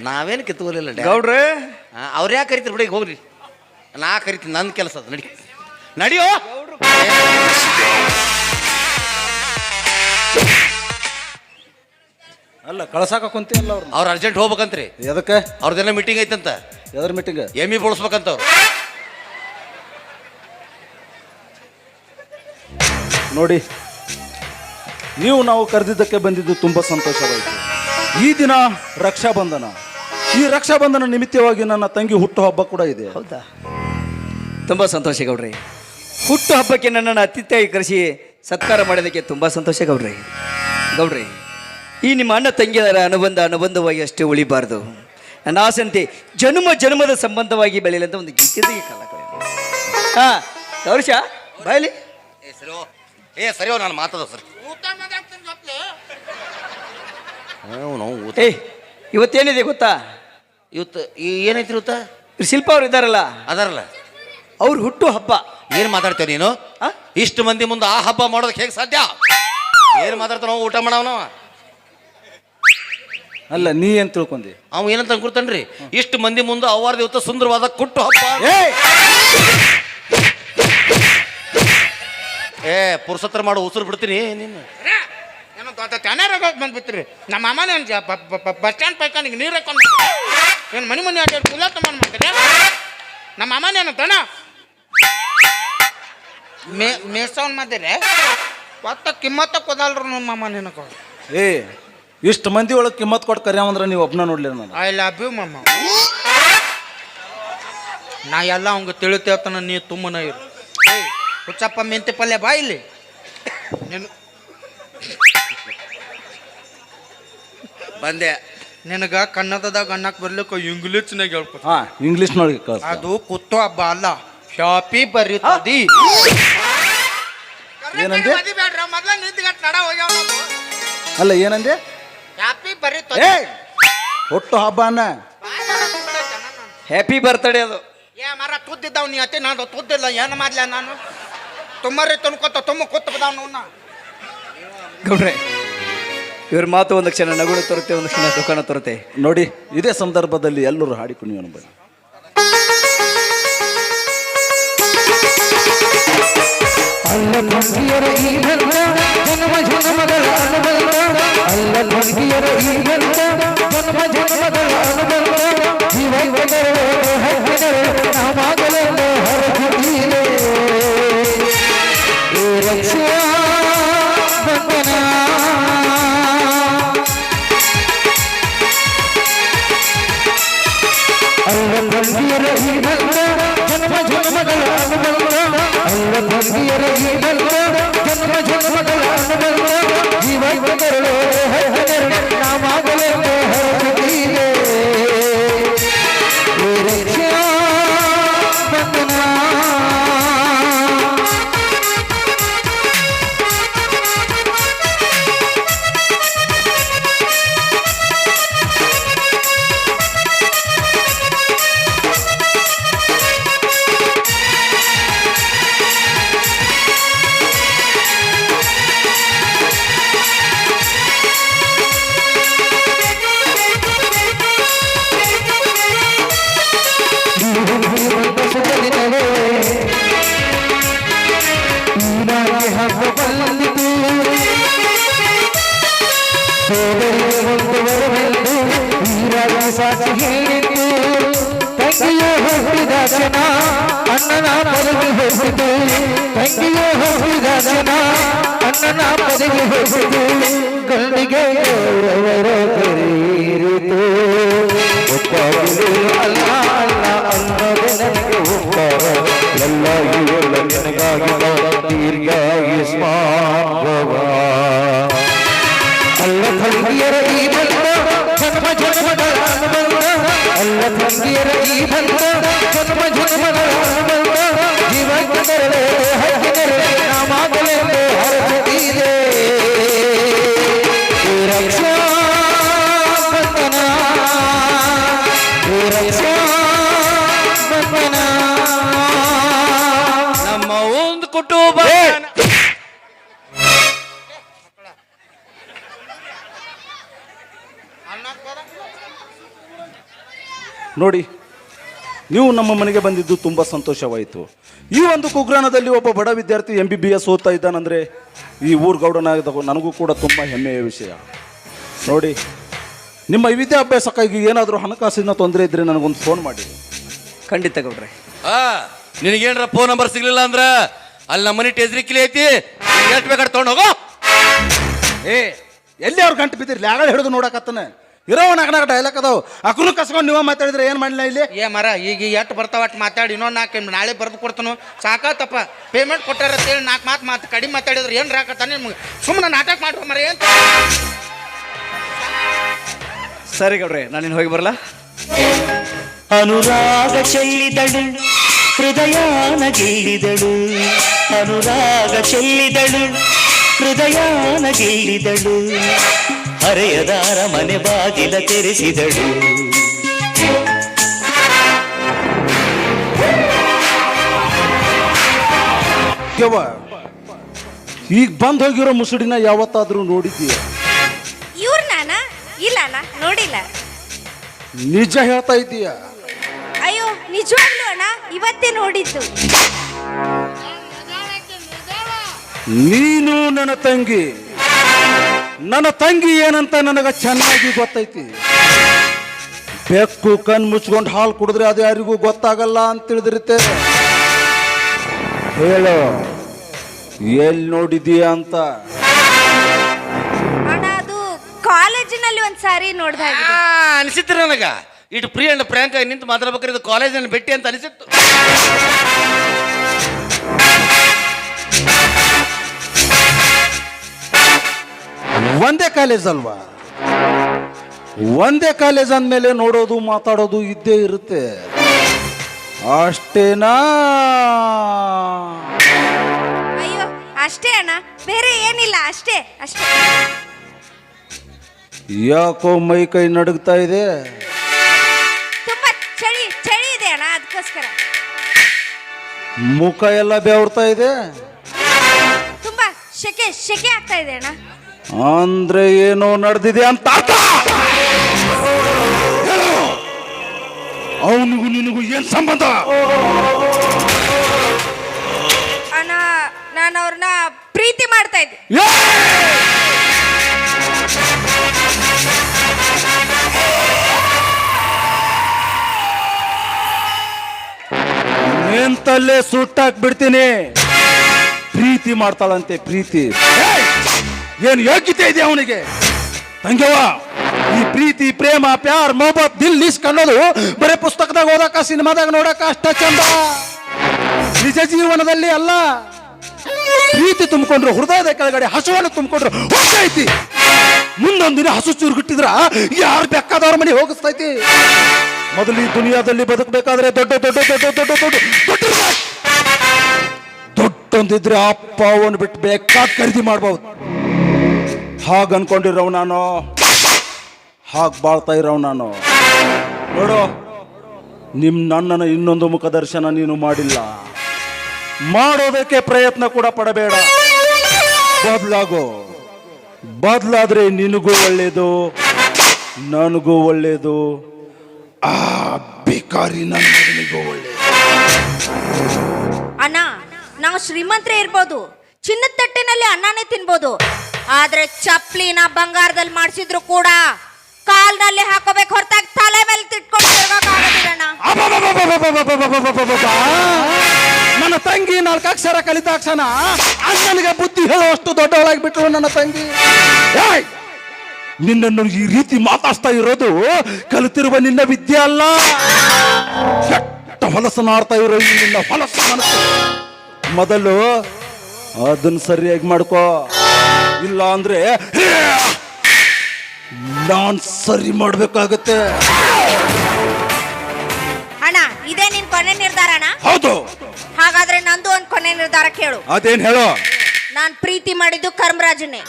ನಾವೇನು ಕಿತ್ಕೋಲಿಲ್ಲ ಗೌಡ್ರೆ. ಅವ್ರು ಯಾಕೆ ಕರಿತೀರಿ ಬಿಡಿ ಹೋಗ್ರಿ. ನಾ ಕರಿತೀನಿ ನನ್ನ ಕೆಲಸ ಅದು ನಡಿ. ನಡಿಯೋ? ಅಲ್ಲ ಕಳ್ಸಾಕ ಕುಂತಿಲ್ಲ ಅವ್ರು ಅವ್ರು ಅರ್ಜೆಂಟ್ ಹೋಗ್ಬೇಕಂತ್ರಿ. ಎದಕ್ಕೆ? ಅವ್ರದ್ದೆಲ್ಲ ಮೀಟಿಂಗ್ ಐತಂತ. ಎದ್ರ ಮೀಟಿಂಗ್ ಎಮ್ಮಿ ಬಳಸ್ಬೇಕಂತ ಅವ್ರು. ನೋಡಿ ನೀವು ನಾವು ಕರೆದಿದ್ದಕ್ಕೆ ಬಂದಿದ್ದು ತುಂಬ ಸಂತೋಷವಾಯಿತು. ಈ ದಿನ ರಕ್ಷಾಬಂಧನ. ಈ ರಕ್ಷಾಬಂಧನ ನಿಮಿತ್ತವಾಗಿ ನನ್ನ ತಂಗಿ ಹುಟ್ಟು ಹಬ್ಬ ಕೂಡ ಇದೆ. ಹೌದಾ? ತುಂಬ ಸಂತೋಷ ಗೌಡ್ರಿ. ಹುಟ್ಟು ಹಬ್ಬಕ್ಕೆ ನನ್ನನ್ನು ಅತಿಥಿಯಾಗಿ ಕರೆಸಿ ಸತ್ಕಾರ ಮಾಡೋದಕ್ಕೆ ತುಂಬ ಸಂತೋಷ ಗೌಡ್ರಿ. ಗೌಡ್ರಿ ಈ ನಿಮ್ಮ ಅಣ್ಣ ತಂಗಿಯರ ಅನುಬಂಧ ಅನುಬಂಧವಾಗಿ ಅಷ್ಟೇ ಉಳಿಬಾರ್ದು. ನನ್ನ ಆಸಂತೆ ಜನ್ಮ ಜನ್ಮದ ಸಂಬಂಧವಾಗಿ ಬೆಳೆಯಲಿ ಅಂತ ಒಂದು ಗೀತೆಗೆ ಕಾಲ ಹಾ ಗೌರೀಶ ಬಾಯಲಿ ಏ ಸರಿ. ಏ ಸರಿ ನಾನು ಮಾತದ ಸರ್. ಏಯ್ ಇವತ್ತೇನಿದೆ ಗೊತ್ತಾ? ಇವತ್ತು ಏನೈತಿ ಇವತ್ತ ಶಿಲ್ಪ ಅವ್ರು ಇದ್ದಾರಲ್ಲ? ಅದಾರಲ್ಲ. ಅವ್ರು ಹುಟ್ಟು ಹಬ್ಬ. ಏನು ಮಾತಾಡ್ತೇವೆ ನೀನು? ಆ? ಇಷ್ಟು ಮಂದಿ ಮುಂದೆ ಆ ಹಬ್ಬ ಮಾಡೋದಕ್ಕೆ ಹೇಗೆ ಸಾಧ್ಯ? ಏನು ಮಾತಾಡ್ತಾನ ಊಟ ಮಾಡವನ? ಅಲ್ಲ ನೀ ಏನ್ ತಿಳ್ಕೊಂಡಿ? ಅವ ಏನಂತ ಅನ್ಕೊಡ್ತಾನ್ರಿ ಇಷ್ಟು ಮಂದಿ ಮುಂದೆ ಅವಾರ ಇವತ್ತು ಸುಂದರವಾದ ಕುಟ್ಟು ಹಬ್ಬ. ಏ ಪುರುಷತ್ರ ಮಾಡೋ ಉಸಿರು ಬಿಡ್ತೀನಿ ನೀನು. ಏನೋ ದೊಡ್ಡ ತೆನಾರಾಗ ಬಂದ್ಬಿಟ್ರಿ. ನಮ್ಮ ಅಮ್ಮನೇ ಬಸ್ ಸ್ಟ್ಯಾಂಡ್ ಪೈಕ ನೀರು ಹಾಕೊಂಡು ಏನು ಮನೆ ಮನೆ ಆಟ ಕುಲ ತಗೊಂಡು ಮಾಡ್ತಾರೆ? ನಮ್ಮ ಅಮ್ಮನೇನು ತನ ಮೇ ಮೇಸವನ್ ಮಾಡಿದ್ರೆ ಒತ್ತ ಕಿಮ್ಮತ್ತ ಕೊದಲ್ರು ನಮ್ಮ ಅಮ್ಮ ನಿನಗೆ. ಏ ಇಷ್ಟು ಮಂದಿ ಒಳಗೆ ಕಿಮ್ಮತ್ ಕೊಟ್ಟು ಕರ್ಯಾವಂದ್ರೆ ನೀವು ಒಬ್ಬನ ನೋಡ್ಲಿ ನಾನು. ಐ ಲವ್ ಯು ಮಮ್ಮ ನಾ ಎಲ್ಲ ಅವಂಗ ತಿಳಿತೇತನ ನೀ ತುಂಬನ ಇರು. ಏಯ್ ಹುಚ್ಚಪ್ಪ ಮೆಂತೆ ಪಲ್ಯ ಬಾ ಇಲ್ಲಿ. ನೀನು ಬಂದೆ. ನಿನಗ ಕನ್ನಡದಾಗ ಅನ್ನಕ್ ಬರ್ಲಿಕ್ಕ ಇಂಗ್ಲೀಷ್ನಾಗ ಹೇಳ್ಕೊ ಹಾ ಇಂಗ್ಲೀಷ್ನೊಳಗೆ ಕಳ್ಸ ಅದು ಕುತ್ತು ಹಬ್ಬ ಅಲ್ಲ. ಶಾಪಿ ಬರೀತದಿ ಏನಂದೆ? ಮೊದ್ಲ ನಿಂತ್ಗಟ್ ನಡ ಹೋಗ್ಯಾವ ಅಲ್ಲ ಏನಂದೆ? ಶಾಪಿ ಬರೀತದಿ ಏ ಹುಟ್ಟು ಹಬ್ಬ ಅನ್ನ. ಹ್ಯಾಪಿ ಬರ್ತಡೇ ಅದು. ಏ ಮರ ತುದ್ದಿದ್ದಾವ್ ನೀ ಅತಿ ನಾನು ತುದ್ದಿಲ್ಲ. ಏನು ಮಾಡ್ಲ ನಾನು? ತುಮ್ಮರಿ ತುನ್ಕೋತ ತುಂಬ ಕೂತ್ ಬದಾವ್ ನೋಡ್ನ ಗೌಡ್ರೆ ಇವ್ರ ಮಾತು ಒಂದು ಕ್ಷಣ ನಗುಣ ತರುತ್ತೆ ಒಂದು ಕ್ಷಣ ದುಃಖನ ತರುತ್ತೆ. ನೋಡಿ ಇದೇ ಸಂದರ್ಭದಲ್ಲಿ ಎಲ್ಲರೂ ಹಾಡಿಕೊಂಡು ಬನ್ನಿ. ಅಲ್ಲೊಂದಿಯರ ಈ ಧರ್ಮ ಜನ್ಮ ಜನ್ಮದಲ ಅನುಬಂಧ. ಅಲ್ಲೊಂದಿಯರ ಈ ಧರ್ಮ ಜನ್ಮ ಜನ್ಮದಲ ಅನುಬಂಧ. ಜೀವೈವನರೋ ಹಕ್ಕಿನರೋ ನಾಮಾಗಲೋ ಹರಹುದೀನೆ ಏ ರಕ್ಷಾ ಬಂಧನ. ಅಲ್ಲೊಂದಿಯರ ಈ ಜನ್ಮ ಅನುಬಂಧ. ಭಕ್ತಿಯರ ಗೀತಗಳು ಜನ್ಮ ಜನ್ಮಗಳ ಜೀವ ನಮ್ಮ ನೋಡಿ ನೀವು ನಮ್ಮ ಮನೆಗೆ ಬಂದಿದ್ದು ತುಂಬ ಸಂತೋಷವಾಯಿತು. ಈ ಒಂದು ಕುಗ್ರಾಣದಲ್ಲಿ ಒಬ್ಬ ಬಡ ವಿದ್ಯಾರ್ಥಿ ಎಂ ಬಿ ಬಿ ಎಸ್ ಓದ್ತಾ ಇದ್ದಾನಂದರೆ ಈ ಊರು ಗೌಡನಾಗಿದ್ದ ನನಗೂ ಕೂಡ ತುಂಬ ಹೆಮ್ಮೆಯ ವಿಷಯ. ನೋಡಿ ನಿಮ್ಮ ಈ ವಿದ್ಯಾಭ್ಯಾಸಕ್ಕಾಗಿ ಏನಾದರೂ ಹಣಕಾಸಿನ ತೊಂದರೆ ಇದ್ದರೆ ನನಗೊಂದು ಫೋನ್ ಮಾಡಿ. ಖಂಡಿತ ಗೌಡ್ರೆ. ಆ ನಿನಗೇನ್ರ ಫೋನ್ ನಂಬರ್ ಸಿಗ್ಲಿಲ್ಲ ಅಂದ್ರೆ ಅಲ್ಲಿ ನಮ್ಮ ಮನೆ ಟೇಜ್ರಿ ಕಿಲಿ ಐತಿ ಎಷ್ಟು ಬೇಕಾದ್ರೆ ತಗೊಂಡು ಹೋಗೋ. ಏ ಎಲ್ಲಿ ಅವ್ರು ಗಂಟು ಬಿದ್ದಿರ್ಲಿ? ಆಗಲೇ ಹಿಡಿದು ನೋಡಕತ್ತಾನೆ ಇರೋ ನಾಲ್ಕು ನಾಲ್ಕು ಡೈಲಾಗ್ ಅದಾವ. ಅಕ್ರು ಕಸ್ಕೊಂಡು ನೀವು ಮಾತಾಡಿದ್ರೆ ಏನು ಮಾಡಲಿಲ್ಲ ಇಲ್ಲಿ? ಏ ಮರ ಈಗ ಎಷ್ಟು ಬರ್ತಾವ ಅಟ್ ಮಾತಾಡಿ ಇನ್ನೊಂದು ನಾಲ್ಕು ನಾಳೆ ಬರ್ದು ಕೊಡ್ತಾನು. ಸಾಕಾತಪ್ಪ. ಪೇಮೆಂಟ್ ಕೊಟ್ಟಾರ ಅಂತೇಳಿ ನಾಲ್ಕು ಮಾತು ಮಾತು ಕಡಿಮೆ ಮಾತಾಡಿದ್ರೆ ಏನು ರಾಕತ್ತ ನಿಮ್ಗೆ? ಸುಮ್ಮನೆ ನಾಟಕ ಮಾಡ್ರಿ ಮರ ಏನು ಸರಿ ಗೌಡ್ರೆ ನಾನಿನ್ ಹೋಗಿ ಬರಲಾ? ಅನುರಾಗ ಚೆಲ್ಲಿದಳು ಹೃದಯಾನ ಗೆಲ್ಲಿದಳು ಅನುರಾಗ ಚೆಲ್ಲಿದಳು ಹೃದಯಾನ ಗೆಲ್ಲಿದಳು ಹರೆಯದಾರ ಮನೆ ಬಾಗಿಲ ತೆರೆಸಿದಳು. ಯವ್ವ ಈಗ ಬಂದು ಹೋಗಿರೋ ಮುಸುಡಿನ ಯಾವತ್ತಾದರೂ ನೋಡಿದ್ದೀಯ? ಇವ್ರ ನಾನ? ಇಲ್ಲ ಅಣ್ಣ ನೋಡಿಲ್ಲ. ನಿಜ ಹೇಳ್ತಾ ಇದ್ದೀಯ? ಅಯ್ಯೋ ನಿಜವಾಗ್ಲೂ ಅಣ್ಣ ಇವತ್ತೇ ನೋಡಿದ್ದು. ನೀನು ನನ್ನ ತಂಗಿ. ನನ್ನ ತಂಗಿ ಏನಂತ ನನಗೆ ಚೆನ್ನಾಗಿ ಗೊತ್ತೈತಿ. ಬೆಕ್ಕು ಕಣ್ ಮುಚ್ಕೊಂಡು ಹಾಲು ಕುಡಿದ್ರೆ ಅದು ಯಾರಿಗೂ ಗೊತ್ತಾಗಲ್ಲ ಅಂತ ತಿಳಿದಿರುತ್ತೆ. ಹೇಳು ಎಲ್ಲಿ ನೋಡಿದೀಯ ಅಂತ? ಅಣ್ಣ ಅದು ಕಾಲೇಜಿನಲ್ಲಿ ಒಂದ್ ಸಾರಿ ನೋಡಿದಾಗ ಅನಿಸಿತ್ತು ನನಗ ನನಗೆ. ಇಟ್ ಅಂಡ್ ಪ್ರ್ಯಾಂಕ್ ಆಗಿ ನಿಂತು ಮಾತಾಡ್ಬೇಕಾದ್ರೆ ಇದು ಕಾಲೇಜಿನಲ್ಲಿ ಭೇಟಿ ಅಂತ ಅನಿಸಿತ್ತು. ಒಂದೇ ಕಾಲೇಜ್ ಅಲ್ವಾ? ಒಂದೇ ಕಾಲೇಜ್ ಅಂದಮೇಲೆ ನೋಡೋದು ಮಾತಾಡೋದು ಇದ್ದೇ ಇರುತ್ತೆ. ಅಷ್ಟೇನಾ? ಅಯ್ಯೋ ಅಷ್ಟೇ ಅಣ್ಣ. ಬೇರೆ ಏನಿಲ್ಲ ಅಷ್ಟೇ ಅಷ್ಟೇ. ಯಾಕೋ ಮೈ ಕೈ ನಡುಗ್ತಾ ಇದೆ? ತುಂಬಾ ಚಳಿ ಚಳಿ ಇದೆ ಅಣ್ಣ ಅದಕ್ಕೋಸ್ಕರ. ಮುಖ ಎಲ್ಲ ಬೆವರ್ತಾ ಇದೆ? ತುಂಬಾ ಶೆಕೆ ಶೆಕೆ ಆಗ್ತಾ ಇದೆ ಅಣ್ಣ. ಅಂದ್ರೆ ಏನೋ ನಡೆದಿದೆ ಅಂತ ಅರ್ಥ. ಅವನಿಗೂ ನಿನಗೂ ಏನ್ ಸಂಬಂಧ? ಅಣ್ಣ ನಾನು ಅವ್ರನ್ನ ಪ್ರೀತಿ ಮಾಡ್ತಾ ಇದ್ದೆ ಏ! ನಿಂತಲ್ಲೇ ಸುಟ್ಟಾಕ್ ಬಿಡ್ತೀನಿ? ಪ್ರೀತಿ ಮಾಡ್ತಾಳಂತೆ ಪ್ರೀತಿ. ಏಯ್! ಏನ್ ಯೋಗ್ಯತೆ ಇದೆ ಅವನಿಗೆ? ತಂಗವ್ವ ಈ ಪ್ರೀತಿ, ಪ್ರೇಮ, ಪ್ಯಾರ್ ಮೊಹಬತ್ ದಿಲ್ ಇಸ್ಕ್ ಅನ್ನೋದು ಬರೀ ಪುಸ್ತಕದಾಗ ಓದಕ, ಸಿನಿಮಾದಾಗ ನೋಡಕ ಅಷ್ಟ ಚಂದ. ನಿಜ ಜೀವನದಲ್ಲಿ ಅಲ್ಲ. ಪ್ರೀತಿ ತುಂಬಿಕೊಂಡ್ರು, ಹೃದಯದ ಕೆಳಗಡೆ ಹಸುವನ್ನು ತುಂಬಿಕೊಂಡ್ರು ಹೋಗ್ತೈತಿ. ಮುಂದೊಂದು ದಿನ ಹಸು ಚೂರುಗಿಟ್ಟಿದ್ರ ಯಾರು ಬೇಕಾದವ್ರ ಮನೆ ಹೋಗಿಸ್ತೈತಿ. ಮೊದಲು ಈ ದುನಿಯಾದಲ್ಲಿ ಬದುಕಬೇಕಾದ್ರೆ ದೊಡ್ಡ ದೊಡ್ಡ ದೊಡ್ಡ ದೊಡ್ಡ ದೊಡ್ಡ ದೊಡ್ಡ ದೊಡ್ಡೊಂದಿದ್ರೆ ಅಪ್ಪ ಅವನು ಬಿಟ್ಟು ಬೇಕಾದ ಖರೀದಿ ಮಾಡ್ಬೋದು. ಹಾಗ ಅನ್ಕೊಂಡಿರವ್ ನಾನು. ಹಾಗೆ ಬಾಳ್ತಾ ಇರವ್ ನಾನು. ನೋಡು ನಿಮ್ಮ ನನ್ನನ ಇನ್ನೊಂದು ಮುಖ ದರ್ಶನ ನೀನು ಮಾಡಿಲ್ಲ. ಮಾಡೋದಕ್ಕೆ ಪ್ರಯತ್ನ ಕೂಡ ಪಡಬೇಡ. ಬದಲಾಗೋ. ಬದಲಾದ್ರೆ ನಿನಗೂ ಒಳ್ಳೇದು, ನನಗೂ ಒಳ್ಳೇದು. ಆ ಬೇಕಾರಿ ಒಳ್ಳೇದು. ಅಣ್ಣ, ನಾವು ಶ್ರೀಮಂತರೇ ಇರ್ಬೋದು. ಚಿನ್ನದ ತಟ್ಟೆನಲ್ಲಿ ಅನ್ನನೇ ತಿನ್ಬೋದು. ಆದ್ರೆ ಚಪ್ಲಿನ ಬಂಗಾರದಲ್ಲಿ ಮಾಡಿಸಿದ್ರು ಕೂಡ ಕಾಲ್ನಲ್ಲಿ ಹಾಕೋಬೇಕು ಹೊರತಾಗಿ ತಲೆ ಮೇಲೆ ತಿಟ್ಕೊಂಡು ತಿರ್ಗೋಕಾಗೋದಿಲ್ಲಣ್ಣ ನನ್ನ ತಂಗಿ ನಾಲ್ಕು ಅಕ್ಷರ ಕಲಿತಾಕ್ಷಣ ಅಣ್ಣನಿಗೆ ಬುದ್ಧಿ ಹೇಳುವಷ್ಟು ದೊಡ್ಡವಳಾಗಿ ಬಿಟ್ರು ನನ್ನ ತಂಗಿ ನಿನ್ನನ್ನು ಈ ರೀತಿ ಮಾತಾಡ್ತಾ ಇರೋದು ಕಲಿತಿರುವ ನಿನ್ನ ವಿದ್ಯೆ ಅಲ್ಲ ಕೆಟ್ಟ ಹೊಲಸನಾಡ್ತಾ ಇರೋ ನಿನ್ನ ಹೊಲಸು ಮನಸ್ಸು ಮೊದಲು ಅದನ್ನು ಸರಿಯಾಗಿ ಮಾಡ್ಕೋ ಇಲ್ಲ ಅಂದ್ರೆ ನಾನ್ ಸರಿ ಮಾಡ್ಬೇಕಾಗತ್ತೆ. ಅಣ್ಣ ಇದೇ ನಿನ್ ಕೊನೆ ನಿರ್ಧಾರ ಅಣ್ಣ? ಹೌದು. ಹಾಗಾದ್ರೆ ನಂದು ಒಂದ್ ಕೊನೆ ನಿರ್ಧಾರ ಕೇಳು. ಅದೇನ್ ಹೇಳೋ? ನಾನ್ ಪ್ರೀತಿ ಮಾಡಿದ್ದು ಕರ್ಮರಾಜನೇ.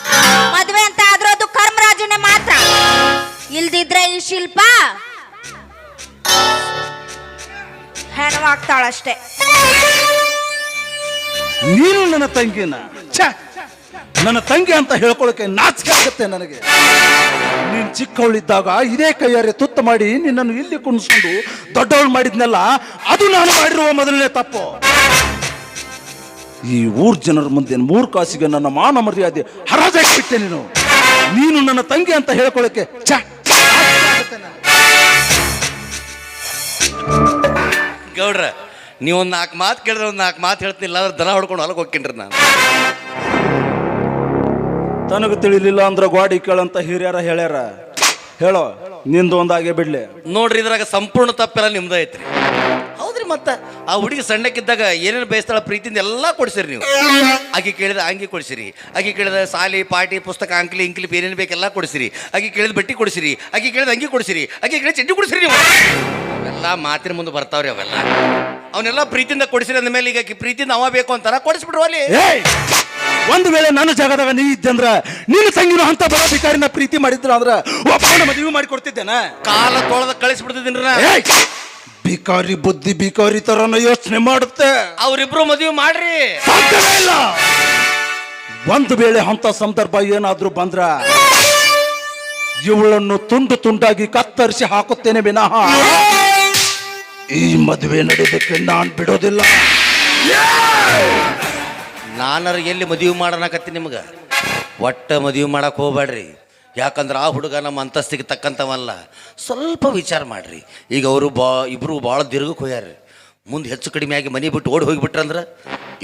ಮದ್ವೆ ಅಂತ ಆದ್ರೂ ಅದು ಕರ್ಮರಾಜನೇ ಮಾತ್ರ. ಇಲ್ದಿದ್ರೆ ಈ ಶಿಲ್ಪ ಹೆಣವಾಗ್ತಾಳಷ್ಟೇ ನೀನು ನನ್ನ ತಂಗಿನ. ಛೆ! ನನ್ನ ತಂಗಿ ಅಂತ ಹೇಳ್ಕೊಳಕ್ಕೆ ನಾಚಿಕೆ ಆಗುತ್ತೆ ನನಗೆ. ನೀನು ಚಿಕ್ಕವಳಿದ್ದಾಗ ಇದೇ ಕೈಯಾರೆ ತುತ್ತ ಮಾಡಿ ನಿನ್ನನ್ನು ಇಲ್ಲಿ ಕುಣಿಸ್ಕೊಂಡು ದೊಡ್ಡವಳು ಮಾಡಿದ್ನೆಲ್ಲ, ಅದು ನಾನು ಮಾಡಿರುವ ಮೊದಲನೇ ತಪ್ಪು. ಈ ಊರ್ ಜನರ ಮುಂದೆ ಮೂರ್ ಕಾಸಿಗೆ ನನ್ನ ಮಾನ ಮರ್ಯಾದೆ ಹರಾಜಾಗಿಬಿಟ್ಟೆ ನೀನು. ನೀನು ನನ್ನ ತಂಗಿ ಅಂತ ಹೇಳ್ಕೊಳಕ್ಕೆ ಚ. ಗೌಡ್ರ ನೀವು ಒಂದು ನಾಲ್ಕು ಮಾತು ಕೇಳಿದ್ರೆ ಒಂದು ನಾಲ್ಕು ಮಾತು ಹೇಳ್ತಿಲ್ಲ ಅಂದ್ರೆ ದನ ಹೊಡ್ಕೊಂಡು ಹೊಲಕ್ಕೆ ಹೋಗ್ತೀನಿ ನಾನು. ತನಗೆ ತಿಳಿಲಿಲ್ಲ ಅಂದ್ರೆ ಗಾಡಿ ಕೇಳಂತ ಹಿರಿಯರ ಹೇಳ್ಯಾರ. ಹೇಳೋ ನಿಂದು ಒಂದಾಗೆ ಬಿಡ್ಲಿ. ನೋಡ್ರಿ ಇದ್ರಾಗ ಸಂಪೂರ್ಣ ತಪ್ಪೆಲ್ಲ ನಿಮ್ದು ಐತ್ರಿ. ಹೌದ್ರಿ ಮತ್ತ? ಆ ಹುಡುಗಿ ಸಣ್ಣಕ್ಕಿದ್ದಾಗ ಏನೇನು ಬಯಸ್ತಾಳ ಪ್ರೀತಿಯಿಂದ ಎಲ್ಲ ಕೊಡ್ಸಿರಿ ನೀವು. ಆಕೆ ಕೇಳಿದ ಅಂಗಿ ಕೊಡಿಸಿರಿ. ಆಕೆ ಕೇಳಿದ ಸಾಲಿ ಪಾಟಿ ಪುಸ್ತಕ ಅಂಕ್ಲಿ ಇಂಕ್ಲಿ ಏನೇನು ಬೇಕೆಲ್ಲ ಕೊಡಿಸಿರಿ. ಆಕೆ ಕೇಳಿದ ಬಟ್ಟಿ ಕೊಡಿಸಿರಿ. ಆಕೆ ಕೇಳಿದ ಅಂಗಿ ಕೊಡಿಸಿರಿ. ಆಕೆ ಕೇಳಿದ ಚಡ್ಡಿ ಕೊಡಿಸಿರಿ ನೀವು. ಎಲ್ಲ ಮಾತಿನ ಮುಂದೆ ಬರ್ತಾವ್ರಿ ಅವೆಲ್ಲ. ಅವನ್ನೆಲ್ಲ ಪ್ರೀತಿಯಿಂದ ಕೊಡಿಸಿರಿ ಅಂದ ಈಗ ಆಕಿ ಪ್ರೀತಿಯಿಂದ ಅವ ಬೇಕು ಅಂತಾರ ಕೊಡಿಸ್ಬಿಡ್ರು ಅಲ್ಲಿ. ಒಂದು ವೇಳೆ ನನ್ನ ಜಾಗದಾಗ ನೀ ಇದ್ದಂದ್ರ ನೀನು ತಂಗಿನ ಅಂತ ಬರೋ ಭಿಕಾರಿನ ಪ್ರೀತಿ ಮಾಡಿದ್ರ ಅಂದ್ರ ಒಬ್ಬನ ಮದುವೆ ಮಾಡಿ ಕೊಡ್ತಿದ್ದೇನ ಕಾಲ ತೊಳೆದ ಕಳಿಸ್ಬಿಡ್ತಿದ್ದೀನಿ ಬಿಕಾರಿ ಭಿಕಾರಿ ಬುದ್ಧಿ ಭಿಕಾರಿ ತರನ ಯೋಚನೆ ಮಾಡುತ್ತೆ. ಅವ್ರಿಬ್ರು ಮದುವೆ ಮಾಡ್ರಿ. ಸಾಧ್ಯವೇ ಇಲ್ಲ. ಒಂದು ವೇಳೆ ಅಂತ ಸಂದರ್ಭ ಏನಾದ್ರೂ ಬಂದ್ರ ಇವಳನ್ನು ತುಂಡು ತುಂಡಾಗಿ ಕತ್ತರಿಸಿ ಹಾಕುತ್ತೇನೆ ವಿನಃ. ಈ ಮದುವೆ ನಡೆಯೋದಕ್ಕೆ ನಾನ್ ಬಿಡೋದಿಲ್ಲ. ನಾನರ ಎಲ್ಲಿ ಮದುವೆ ಮಾಡೋಣಕತ್ತಿ ನಿಮ್ಗೆ? ಒಟ್ಟ ಮದುವೆ ಮಾಡಕ್ಕೆ ಹೋಗ್ಬೇಡ್ರಿ. ಯಾಕಂದ್ರೆ ಆ ಹುಡುಗ ನಮ್ಮ ಅಂತಸ್ತಿಗೆ ತಕ್ಕಂಥವಲ್ಲ ಸ್ವಲ್ಪ ವಿಚಾರ ಮಾಡ್ರಿ. ಈಗ ಅವರು ಬಾ ಇಬ್ಬರು ಭಾಳ ದೀರ್ಘಕ್ಕೆ ಹೋಗ್ಯಾರ. ಮುಂದೆ ಹೆಚ್ಚು ಕಡಿಮೆ ಆಗಿ ಮನೆ ಬಿಟ್ಟು ಓಡಿ ಹೋಗಿಬಿಟ್ರಂದ್ರೆ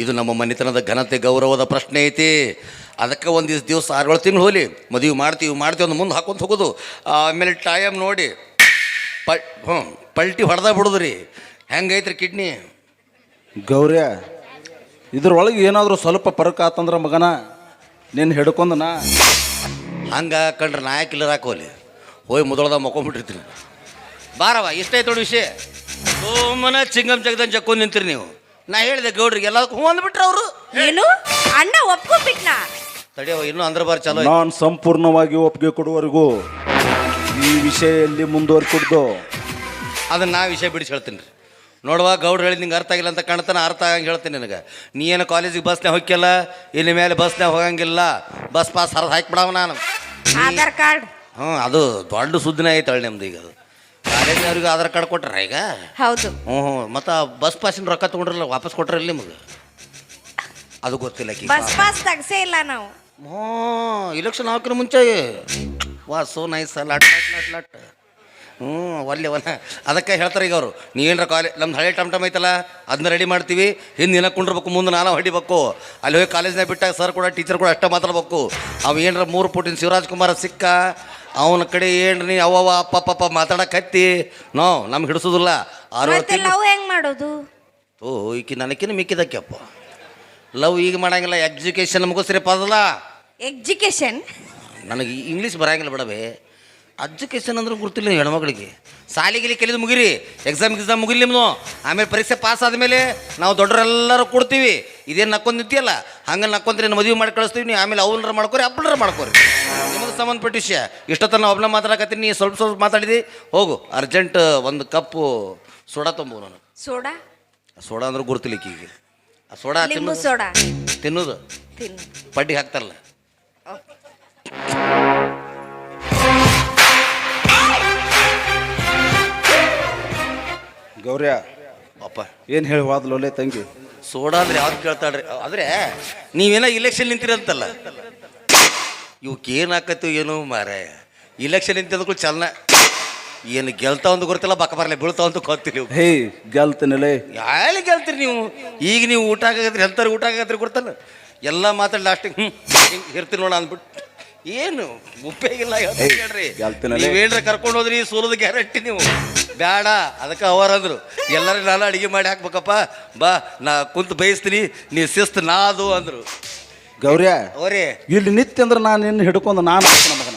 ಇದು ನಮ್ಮ ಮನೆತನದ ಘನತೆ, ಗೌರವದ ಪ್ರಶ್ನೆ ಐತಿ. ಅದಕ್ಕೆ ಒಂದು ದಿವಸ ಆರುಗಳು ತಿಂಗಳು ಹೋಲಿ ಮದುವೆ ಮಾಡ್ತೀವಿ ಮಾಡ್ತೀವಿ ಒಂದು ಮುಂದೆ ಹಾಕೊಂತ ಹೋಗೋದು. ಆಮೇಲೆ ಟೈಮ್ ನೋಡಿ. ಪಲ್ಟಿ ಹೊಡೆದ ಬಿಡೋದ್ರಿ. ಹೆಂಗೈತ್ರಿ ಕಿಡ್ನಿ? ಗೌರ್ಯ ಇದ್ರೊಳಗೆ ಏನಾದರೂ ಸ್ವಲ್ಪ ಪರಕ ಆತಂದ್ರ ಮಗನ ನಿನ್ನ ಹಿಡ್ಕೊಂಡನ ಹಂಗೆ ಕಂಡ್ರೆ ನಾಯಕ ಇಲ್ಲರಾಕೋಲಿ ಹೋಗಿ ಮೊದಲದ ಮಕ್ಕೊಂಬಿಟ್ಟಿರ್ತೀನಿ ಬಾರವ ಇಷ್ಟೇ ತೊಡು ವಿಷಯ. ಸೋಮನ ಚಿಂಗಮ್ ಜಗದನ್ ಜಕ್ಕೊಂಡು ನಿಂತಿರಿ ನೀವು. ನಾ ಹೇಳಿದೆ ಗೌಡ್ರಿಗೆ ಎಲ್ಲದಕ್ಕೂ ಹ್ಞೂ ಅಂದ್ಬಿಟ್ರೆ ಅವರು? ಏನು? ಅಣ್ಣ ಒಪ್ಕೊಂಡ್ಬಿಟ್ನಾ? ತಡಿಯವ ಇನ್ನೂ ಅಂದ್ರ ಬಾರ್ ಚಲೋ ನಾನು ಸಂಪೂರ್ಣವಾಗಿ ಒಪ್ಪಿಗೆ ಕೊಡುವವರೆಗೂ ಈ ವಿಷಯ ಎಲ್ಲಿ ಮುಂದುವರ್ಕೊಡ್ದು. ಅದನ್ನ ನಾ ವಿಷಯ ಬಿಡಿಸಿ ಹೇಳ್ತೀನಿ ರೀ. ನೋಡುವ ಗೌಡ್ರು ಹೇಳಿದ್ ನಿಂಗೆ ಅರ್ಥ ಆಗಿಲ್ಲ ಅಂತ ಕಾಣ್ತಾನೆ ಅರ್ಥ ಆಗಂಗೆ ಹೇಳ್ತೀನಿ ನಿನಗೆ. ನೀ ಏನು ಕಾಲೇಜಿಗೆ ಬಸ್ನೇ ಹೋಗ್ಯಲ್ಲ ಇಲ್ಲಿ ಮೇಲೆ ಬಸ್ನೇ ಹೋಗಂಗಿಲ್ಲ. ಬಸ್ ಪಾಸ್ ಹರಿದು ಹಾಕಿಬಿಡವ ನಾನು. ಆಧಾರ್ ಕಾರ್ಡ್. ಹ್ಞೂ ಅದು ದೊಡ್ಡ ಸುದ್ದಿನ ಐತೆ ಅಳ್ಳಿ ನಮ್ದು ಈಗ ಅದು. ಕಾಲೇಜಿನವ್ರಿಗೆ ಆಧಾರ್ ಕಾರ್ಡ್ ಕೊಟ್ರ ಈಗ? ಹೌದು. ಹ್ಞೂ ಹ್ಞೂ ಮತ್ತು ಆ ಬಸ್ ಪಾಸಿನ ರೊಕ್ಕ ತೊಗೊಂಡ್ರಲ್ಲ ವಾಪಸ್ ಕೊಟ್ರಲ್ಲ ನಿಮಗೆ? ಅದು ಗೊತ್ತಿಲ್ಲ ಆಕಿಗೆ. ಬಸ್ ಪಾಸ್ ತೆಗ್ಸೇ ಇಲ್ಲ ನಾವು. ಹ್ಞೂ ಇಲೆಕ್ಷನ್ ಹಾಕಿನ ಮುಂಚೆ ವಾ ಸೋ ನೈಸ್ ಲಟ್ ಲಟ್ ಲಟ್ ಲಟ್. ಹ್ಞೂ ಒಲ್ಲೆ ಒಲ್ಲ. ಅದಕ್ಕೆ ಹೇಳ್ತಾರೆ ಈಗ ಅವರು ನೀವೇನ್ರ ಕಾಲೇಜ್ ನಮ್ದು ಹಳೆ ಟಮ್ ಟಮ್ ಐತಲ್ಲ ಅದನ್ನ ರೆಡಿ ಮಾಡ್ತೀವಿ ಹಿಂದೆ ಏನಕ್ಕೆ ಕುಂಡ್ರಬೇಕು ಮುಂದೆ ನಾನು ಹೊಡಿಬೇಕು. ಅಲ್ಲಿ ಹೋಗಿ ಕಾಲೇಜ್ನಾಗ ಬಿಟ್ಟಾಗ ಸರ್ ಕೂಡ ಟೀಚರ್ ಕೂಡ ಅಷ್ಟೇ ಮಾತಾಡ್ಬೇಕು. ಅವ ಏನರ ಮೂರು ಪುಟಿನ ಶಿವರಾಜ್ ಕುಮಾರ ಸಿಕ್ಕ ಅವನ ಕಡೆ ಏನು ನೀ ಅವ್ವ ಅಪ್ಪ ಪಪ್ಪ ಮಾತಾಡಕತ್ತಿ ನೋ ನಮ್ಗೆ ಹಿಡಿಸೋದಿಲ್ಲ. ಆರು ಲವ್ ಹೆಂಗ್ ಮಾಡೋದು? ಓ ಈಕಿ ನನಕಿನ ಮಿಕ್ಕಿದಕ್ಕೆಪ್ಪ ಲವ್ ಈಗ ಮಾಡಂಗಿಲ್ಲ ಎಜುಕೇಷನ್ ಮುಗಿಸ್ರಿ ಪದಲ್ಲ ಎಜುಕೇಶನ್ ನನಗೆ ಇಂಗ್ಲೀಷ್ ಬರಂಗಿಲ್ಲ ಬಿಡವೆ ಎಜುಕೇಷನ್ ಅಂದ್ರೆ ಗುರ್ತಿಲ್ಲ ಹೆಣ್ಮಗಳಿಗೆ ಸಾಲಿಗಿಲಿ ಕಲಿದು ಮುಗಿರಿ ಎಕ್ಸಾಮ್ ಎಕ್ಸಾಮ್ ಮುಗಿಲಿ ನಿಮ್ಮದು ಆಮೇಲೆ ಪರೀಕ್ಷೆ ಪಾಸ್ ಆದಮೇಲೆ ನಾವು ದೊಡ್ಡರೆಲ್ಲರೂ ಕೊಡ್ತೀವಿ. ಇದೇನು ನಕ್ಕೊಂದು ನಿಂತಿಯಲ್ಲ ಹಂಗೆ ನಕ್ಕೊಂತ್ರಿ ಮದುವೆ ಮಾಡಿ ಕಳಿಸ್ತೀವಿ ನೀವು. ಆಮೇಲೆ ಅವನರ ಮಾಡ್ಕೊರಿ ಅಪ್ಪನರ ಮಾಡ್ಕೊರಿ. ನಿಮಗೆ ಸಂಬಂಧಪಟ್ಟ ವಿಷಯ. ಇಷ್ಟೊತ್ತ ನಾವು ಒಬ್ಬನ ಮಾತಾಡಕತ್ತೀನಿ ನೀ ಸ್ವಲ್ಪ ಸ್ವಲ್ಪ ಮಾತಾಡಿದಿ. ಹೋಗು ಅರ್ಜೆಂಟ್ ಒಂದು ಕಪ್ಪು ಸೋಡಾ ತೊಂಬು ನಾನು. ಸೋಡಾ? ಸೋಡಾ ಅಂದ್ರೆ ಗುರುತಿಲಿಕ್ಕೀಗ ಆ ಸೋಡಾ ತಿನ್ನು ತಿನ್ನೋದು. ಸೋಡಾ. ತಿನ್ನೋದು. ತಿನ್ನು ಪಡ್ಡಿ ಹಾಕ್ತಾರಲ್ಲ. ಗೌರ್ಯ ಅಪ್ಪ. ಏನು ಹೇಳಿ ಲೋಲೆ ತಂಗಿ. ಸೋಡಾ ಅಂದ್ರೆ ಯಾವ್ದು ಕೇಳ್ತಾಳ್ರಿ? ಆದ್ರೆ ನೀವೇನ ಇಲೆಕ್ಷನ್ ನಿಂತಿರಂತಲ್ಲ ಇವಕ್ಕೆ ಏನು ಹಾಕತ್ತು ಏನು ಮಾರೆ. ಇಲೆಕ್ಷನ್ ನಿಂತಿದ್ದಕ್ಕೂ ಚಲನ. ಏನು ಗೆಲ್ತಾ ಒಂದು ಗೊತ್ತಿಲ್ಲ ಬಕ್ಕ ಬರಲ್ಲ ಬೀಳ್ತಾ ಅಂತ ಗೊತ್ತಿಲ್ಲ ಇವು ಹೇ ಗೆಲ್ತೇನಲೇ? ಯಾಳೆ ಗೆಲ್ತೀರಿ ನೀವು? ಈಗ ನೀವು ಊಟ ಆಗತ್ರಿ ಎಂತಾರೆ ಊಟ ಆಗತ್ರಿ ಗೊತ್ತಲ್ಲ? ಎಲ್ಲ ಮಾತಾಡಿ ಲಾಸ್ಟಿಗೆ ಹ್ಞೂ ಹಿಂಗೆ ಇರ್ತೀರಿ ನೋಡ ಅಂದ್ಬಿಟ್ಟು. ಏನು? ಉಪಯೋಗಿಲ್ಲ ಇಲ್ಲ ಹೇಳ್ರಿ. ಗೆಲ್ತೀನಲ್ಲ. ನೀವೇನ್ರ ಕರ್ಕೊಂಡು ಹೋದ್ರಿ ಸೋಲದ ಗ್ಯಾರಂಟಿ ನೀವು. ಬೇಡ ಅದಕ್ಕೆ ಅವರಂದ್ರು ಎಲ್ಲರೂ ನಾನು ಅಡಿಗೆ ಮಾಡಿ ಹಾಕ್ಬೇಕಪ್ಪ. ಬಾ ನಾ ಕುಂತು ಬಯಸ್ತೀನಿ ನೀ ಶಿಸ್ತು ನಾದು ಅಂದ್ರು. ಗೌರ್ಯ ಅವರೇ. ಇಲ್ಲಿ ನಿತ್ಯ ಅಂದ್ರೆ ನಾನು ನಿನ್ನ ಹಿಡ್ಕೊಂಡು ನಾನು ಮಗನ.